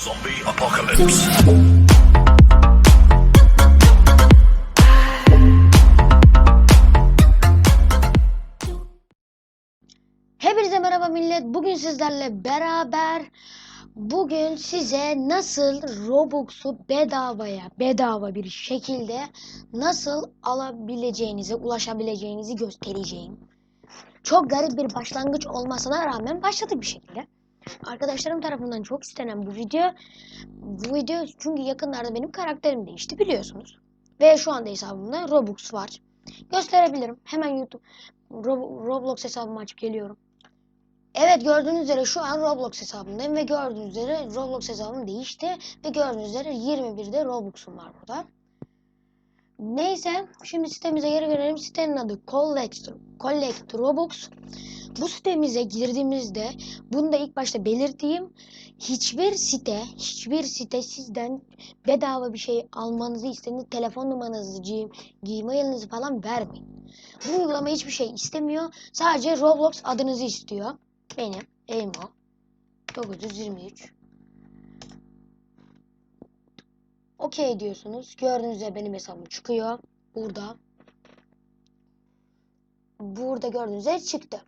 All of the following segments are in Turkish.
Zombie apocalypse. Hepinize merhaba millet. Bugün sizlerle beraber bugün size nasıl Robux'u bedavaya, bedava bir şekilde nasıl alabileceğinizi, ulaşabileceğinizi göstereceğim. Çok garip bir başlangıç olmasına rağmen başladık bir şekilde. Arkadaşlarım tarafından çok istenen bu video. Bu video çünkü yakınlarda benim karakterim değişti biliyorsunuz. Ve şu anda hesabımda Robux var. Gösterebilirim. Hemen YouTube Rob- Roblox hesabımı açıp geliyorum. Evet gördüğünüz üzere şu an Roblox hesabındayım ve gördüğünüz üzere Roblox hesabım değişti ve gördüğünüz üzere 21'de Robux'um var burada. Neyse şimdi sitemize geri gelelim. Sitenin adı Collect, Collect Robux. Bu sitemize girdiğimizde bunu da ilk başta belirteyim. Hiçbir site, hiçbir site sizden bedava bir şey almanızı istediğiniz telefon numaranızı, Gmail'inizi falan vermeyin. Bu uygulama hiçbir şey istemiyor. Sadece Roblox adınızı istiyor. Benim Emo 923 Okey diyorsunuz. Gördüğünüz üzere benim hesabım çıkıyor. Burada. Burada gördüğünüz üzere çıktı.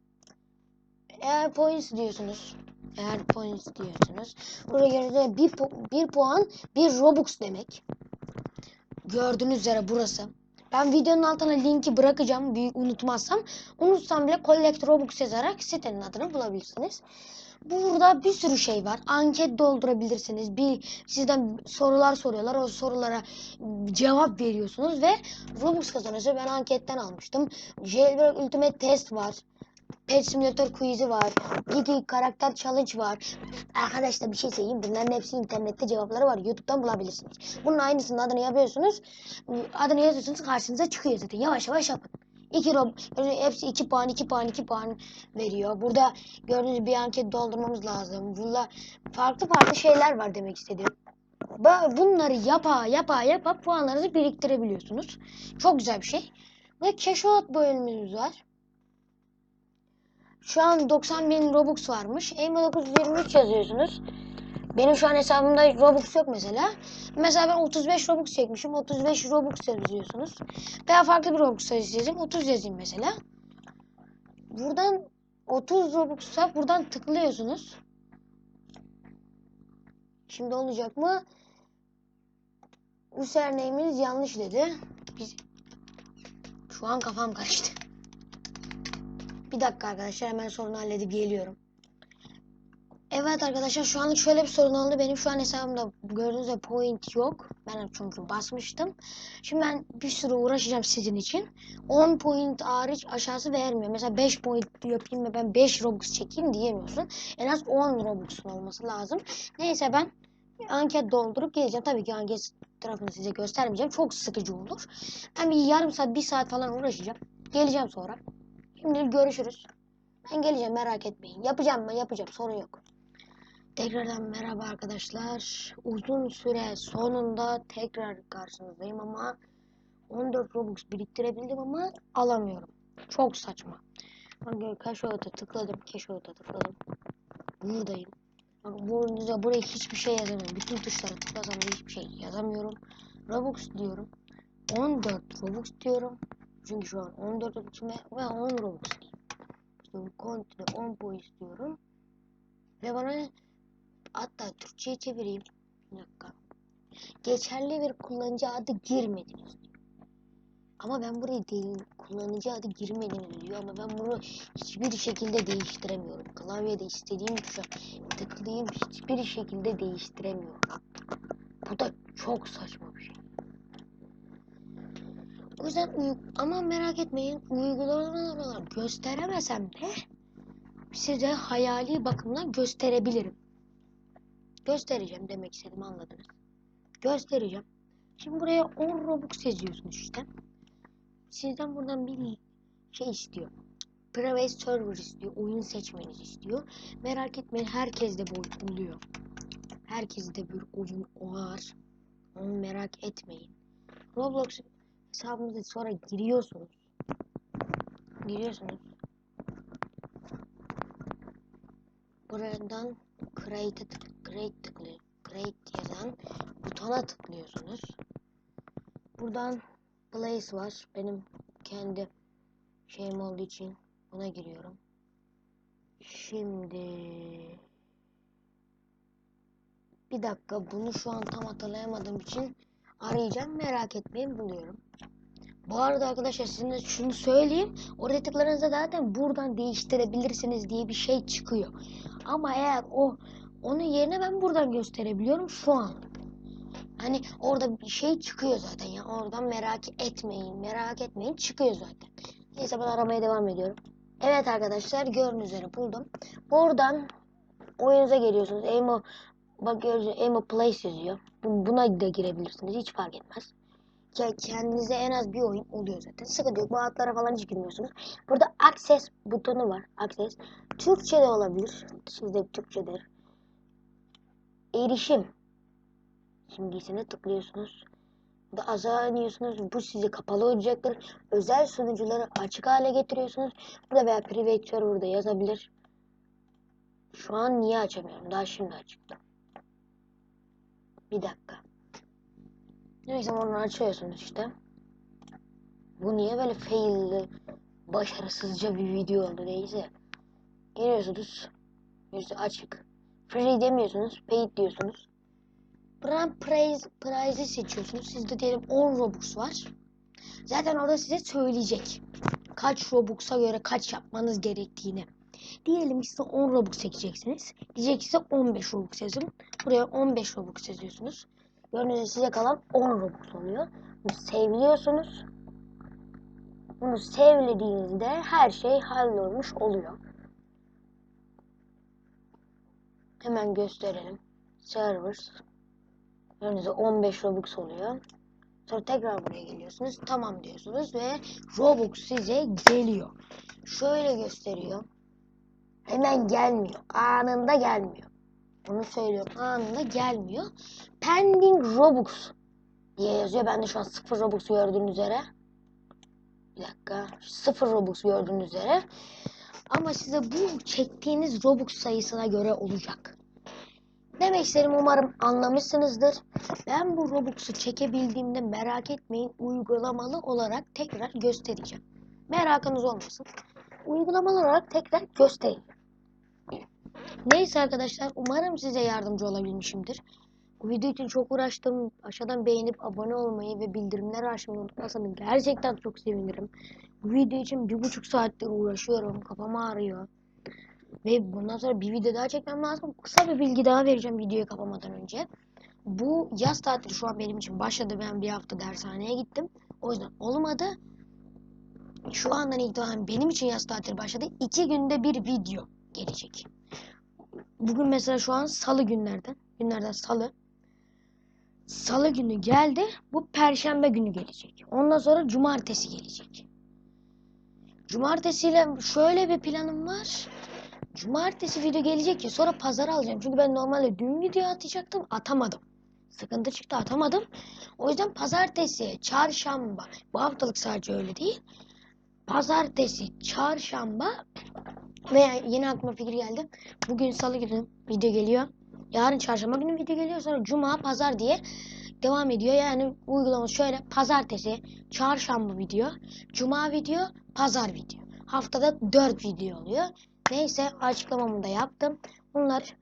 Eğer points diyorsunuz. Eğer points diyorsunuz. Burada gördüğünüz üzere bir, pu- bir puan bir Robux demek. Gördüğünüz üzere burası. Ben videonun altına linki bırakacağım büyük unutmazsam. Unutsam bile Collect Robux yazarak sitenin adını bulabilirsiniz. Burada bir sürü şey var. Anket doldurabilirsiniz. Bir sizden sorular soruyorlar. O sorulara cevap veriyorsunuz ve Robux kazanıyorsunuz. Ben anketten almıştım. Jailbreak Ultimate Test var. Pet Simulator quiz'i var. Gigi karakter challenge var. Arkadaşlar bir şey söyleyeyim. Bunların hepsi internette cevapları var. YouTube'dan bulabilirsiniz. Bunun aynısının adını yapıyorsunuz. Adını yazıyorsunuz karşınıza çıkıyor zaten. Yavaş yavaş yapın. İki rob hepsi 2 puan 2 puan 2 puan veriyor. Burada gördüğünüz bir anket doldurmamız lazım. Burada farklı farklı şeyler var demek istedim. Bunları yapa yapa yapa puanlarınızı biriktirebiliyorsunuz. Çok güzel bir şey. Ve out bölümümüz var. Şu an 90 bin Robux varmış. Aim'e 923 yazıyorsunuz. Benim şu an hesabımda Robux yok mesela. Mesela ben 35 Robux çekmişim. 35 Robux yazıyorsunuz. Veya farklı bir Robux sayısı yazayım. 30 yazayım mesela. Buradan 30 Robux'a buradan tıklıyorsunuz. Şimdi olacak mı? Username'iniz yanlış dedi. Biz... Şu an kafam karıştı. Bir dakika arkadaşlar hemen sorunu halledip geliyorum. Evet arkadaşlar şu anlık şöyle bir sorun oldu. Benim şu an hesabımda gördüğünüz gibi point yok. Ben çünkü basmıştım. Şimdi ben bir sürü uğraşacağım sizin için. 10 point hariç aşağısı vermiyor. Mesela 5 point yapayım ve ben 5 Robux çekeyim diyemiyorsun. En az 10 Robux'un olması lazım. Neyse ben anket doldurup geleceğim. Tabii ki anket tarafını size göstermeyeceğim. Çok sıkıcı olur. Ben bir yarım saat, bir saat falan uğraşacağım. Geleceğim sonra. Şimdilik görüşürüz. Ben geleceğim merak etmeyin. Yapacağım ben yapacağım sorun yok. Tekrardan merhaba arkadaşlar. Uzun süre sonunda tekrar karşınızdayım ama 14 Robux biriktirebildim ama alamıyorum. Çok saçma. Bak Cashow'da tıkladım. Cashow'da tıkladım. Buradayım. Bak burada buraya hiçbir şey yazamıyorum. Bütün tuşlara tıklasam hiçbir şey yazamıyorum. Robux diyorum. 14 Robux diyorum. Çünkü şu an 14 Robux ve ve 10 Robux diyeyim. İşte bu kontre 10 boy istiyorum. Ve bana hatta Türkçe'ye çevireyim. Bir dakika. Geçerli bir kullanıcı adı girmediniz diyor. Ama ben buraya değil, kullanıcı adı girmediniz diyor ama ben bunu hiçbir şekilde değiştiremiyorum. Klavyede istediğim tuşa tıklayayım hiçbir şekilde değiştiremiyorum. Bu da çok saçma bir şey. O yüzden uy- ama merak etmeyin uygulamalar gösteremesem de size hayali bakımdan gösterebilirim. Göstereceğim demek istedim anladınız. Göstereceğim. Şimdi buraya 10 Robux yazıyorsunuz işte. Sizden buradan bir şey istiyor. Private server istiyor. Oyun seçmenizi istiyor. Merak etmeyin herkes de bu oluyor. Herkes de bir oyun var. Onu merak etmeyin. Roblox hesabınıza sonra giriyorsunuz. Giriyorsunuz. Buradan create'e tık create tıklıyor. create yazan butona tıklıyorsunuz. Buradan place var. Benim kendi şeyim olduğu için buna giriyorum. Şimdi bir dakika bunu şu an tam hatırlayamadığım için arayacağım. Merak etmeyin buluyorum. Bu arada arkadaşlar sizinle şunu söyleyeyim. Tıkladığınızda zaten buradan değiştirebilirsiniz diye bir şey çıkıyor. Ama eğer o onun yerine ben buradan gösterebiliyorum şu an. Hani orada bir şey çıkıyor zaten ya. Oradan merak etmeyin. Merak etmeyin çıkıyor zaten. Neyse ben aramaya devam ediyorum. Evet arkadaşlar gördüğünüz üzere buldum. Buradan oyunuza geliyorsunuz. Emo bak gördüğünüz Emo Place yazıyor. Bu- Buna da girebilirsiniz. Hiç fark etmez. Kendinize en az bir oyun oluyor zaten. Sıkıntı yok. Bu adlara falan hiç girmiyorsunuz. Burada Access butonu var. Access. Türkçe de olabilir. Sizde Türkçedir. Erişim. Simgesine tıklıyorsunuz. Burada aşağı iniyorsunuz. Bu size kapalı olacaktır. Özel sunucuları açık hale getiriyorsunuz. Burada veya private server'da yazabilir. Şu an niye açamıyorum? Daha şimdi açıktı. Bir dakika. Neyse onu açıyorsunuz işte. Bu niye böyle failli, başarısızca bir video oldu neyse. Geliyorsunuz. Yüzü açık. Free demiyorsunuz. Paid diyorsunuz. Brand Prize, Prize'i seçiyorsunuz. Sizde diyelim 10 Robux var. Zaten orada size söyleyecek. Kaç Robux'a göre kaç yapmanız gerektiğini. Diyelim size 10 Robux seçeceksiniz. Diyecek size 15 Robux yazın. Buraya 15 Robux yazıyorsunuz. Gördüğünüz gibi size kalan 10 Robux oluyor. Bunu sevliyorsunuz. Bunu sevlediğinizde her şey hallolmuş oluyor. Hemen gösterelim. Servers. Gibi 15 Robux oluyor. Sonra tekrar buraya geliyorsunuz. Tamam diyorsunuz ve Robux size geliyor. Şöyle gösteriyor. Hemen gelmiyor. Anında gelmiyor. Bunu söylüyorum. Anında gelmiyor. Pending Robux diye yazıyor. Ben de şu an 0 Robux gördüğünüz üzere. Bir dakika. 0 Robux gördüğünüz üzere. Ama size bu çektiğiniz Robux sayısına göre olacak. Demek istedim umarım anlamışsınızdır. Ben bu Robux'u çekebildiğimde merak etmeyin uygulamalı olarak tekrar göstereceğim. Merakınız olmasın. Uygulamalı olarak tekrar göstereyim. Neyse arkadaşlar umarım size yardımcı olabilmişimdir. Bu video için çok uğraştım. Aşağıdan beğenip abone olmayı ve bildirimleri açmayı unutmazsanız gerçekten çok sevinirim. Bu video için bir buçuk saattir uğraşıyorum. Kafam ağrıyor. Ve bundan sonra bir video daha çekmem lazım. Kısa bir bilgi daha vereceğim videoyu kapamadan önce. Bu yaz tatili şu an benim için başladı. Ben bir hafta dershaneye gittim. O yüzden olmadı. Şu andan itibaren benim için yaz tatili başladı. İki günde bir video gelecek. Bugün mesela şu an salı günlerden. Günlerden salı. Salı günü geldi. Bu perşembe günü gelecek. Ondan sonra cumartesi gelecek. Cumartesiyle şöyle bir planım var. Cumartesi video gelecek ya sonra pazar alacağım. Çünkü ben normalde dün video atacaktım atamadım. Sıkıntı çıktı atamadım. O yüzden pazartesi, çarşamba bu haftalık sadece öyle değil. Pazartesi, çarşamba veya yine aklıma fikir geldi. Bugün salı günü video geliyor. Yarın çarşamba günü video geliyor. Sonra cuma, pazar diye devam ediyor. Yani uygulama şöyle pazartesi, çarşamba video, cuma video, pazar video. Haftada 4 video oluyor. Neyse açıklamamı da yaptım. Bunlar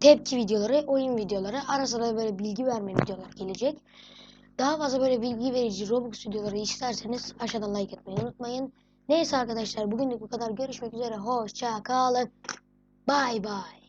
tepki videoları, oyun videoları, ara böyle bilgi verme videolar gelecek. Daha fazla böyle bilgi verici Roblox videoları isterseniz aşağıdan like etmeyi unutmayın. Neyse arkadaşlar bugünlük bu kadar. Görüşmek üzere. Hoşça kalın. Bye bye.